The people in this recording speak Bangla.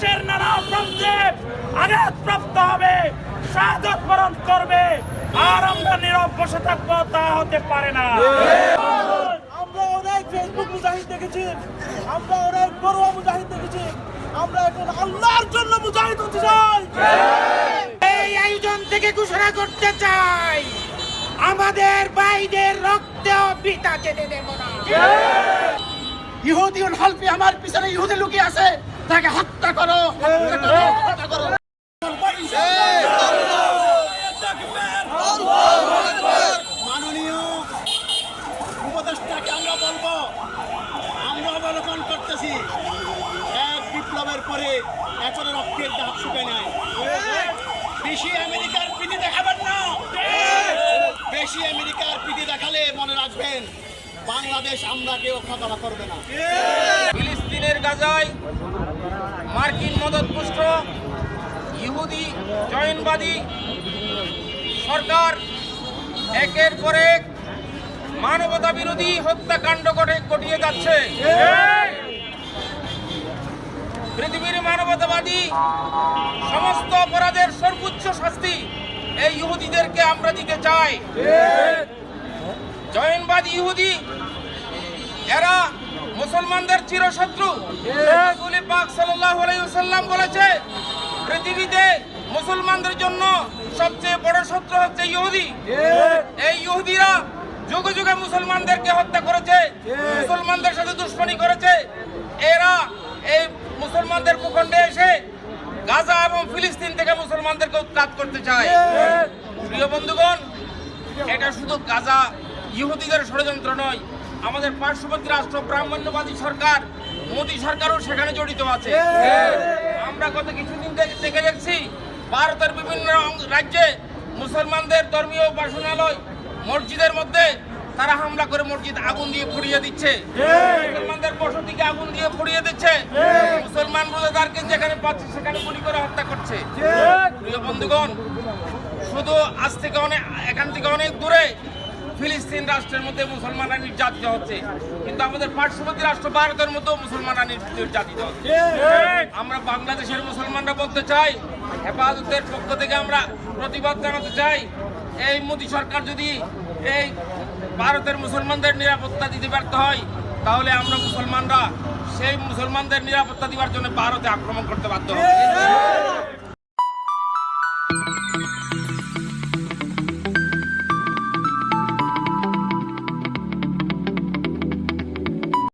দেশের নানা প্রান্তে আঘাতপ্রাপ্ত হবে শাহাদত বরণ করবে আর আমরা নীরব বসে থাকব তা হতে পারে না। আমরা অনেক ফেসবুক মুজাহিদ দেখেছি আমরা অনেক বড়ুয়া মুজাহিদ দেখেছি আমরা এখন আল্লাহর জন্য মুজাহিদ হতে চাই। এই আয়োজন থেকে ঘোষণা করতে চাই আমাদের ভাইদের রক্তেও পিতা যেতে দেব না। ইহুদিউল হালফি আমার পিছনে ইহুদি লুকিয়ে আছে। তাকে হত্যা করো হত্যা করো হত্যা করো। মাননীয় উপদেষ্টাকে আমরা বলব আমরা অবলোকন করতেছি এক বিপ্লবের পরে এত রক্তের দাগ শুকে নাই। বেশি আমেরিকার পিঠে দেখাবেন না। বেশি আমেরিকার পিঠে দেখালে মনে রাখবেন বাংলাদেশ আমরা কেউ খাতরা করবে না। ফিলিস্তিনের গাজায় মার্কিন মদতপুষ্ট ইহুদি জয়নবাদী সরকার, একের পর এক মানবতা বিরোধী হত্যাকাণ্ড ঘটে ঘটিয়ে যাচ্ছে। পৃথিবীর মানবতাবাদী সমস্ত অপরাধের সর্বোচ্চ শাস্তি এই ইহুদিদেরকে আমরা দিতে চাই। জয়নবাদী ইহুদি, এরা মুসলমানদের চিরশত্রু। ওয়াসাল্লাম বলেছে, পৃথিবীতে মুসলমানদের জন্য সবচেয়ে বড় শত্রু হচ্ছে ইহুদি। এই ইহুদিরা যুগে যুগে মুসলমানদেরকে হত্যা করেছে, মুসলমানদের সাথে দুশ্মনী করেছে। এরা এই মুসলমানদের ভূখণ্ডে এসে গাজা এবং ফিলিস্তিন থেকে মুসলমানদেরকে উৎখাত করতে চায়। প্রিয় বন্ধুগণ, এটা শুধু গাজা ইহুদিদের ষড়যন্ত্র নয় আমাদের পার্শ্ববর্তী রাষ্ট্র ব্রাহ্মণ্যবাদী সরকার মোদী সরকারও সেখানে জড়িত আছে। আমরা গত কিছুদিন থেকে দেখে দেখছি ভারতের বিভিন্ন রাজ্যে মুসলমানদের ধর্মীয় উপাসনালয় মসজিদের মধ্যে তারা হামলা করে মসজিদ আগুন দিয়ে পুড়িয়ে দিচ্ছে। মুসলমানদের বসতিকে আগুন দিয়ে পুড়িয়ে দিচ্ছে। মুসলমান রোজাদারকে যেখানে পাচ্ছে সেখানে গুলি করে হত্যা করছে। প্রিয় বন্ধুগণ শুধু আজ থেকে অনেক এখান থেকে অনেক দূরে ফিলিস্তিন রাষ্ট্রের মধ্যে মুসলমানরা নির্যাতিত হচ্ছে। কিন্তু আমাদের পার্শ্ববর্তী রাষ্ট্র ভারতের মধ্যেও মুসলমানরা নির- নির্যাতিত হচ্ছে। আমরা বাংলাদেশের মুসলমানরা বলতে চাই, হেফাজতের পক্ষ থেকে আমরা প্রতিবাদ জানাতে চাই, এই মোদী সরকার যদি এই ভারতের মুসলমানদের নিরাপত্তা দিতে ব্যর্থ হয়, তাহলে আমরা মুসলমানরা সেই মুসলমানদের নিরাপত্তা দেওয়ার জন্য ভারতে আক্রমণ করতে বাধ্য হবে।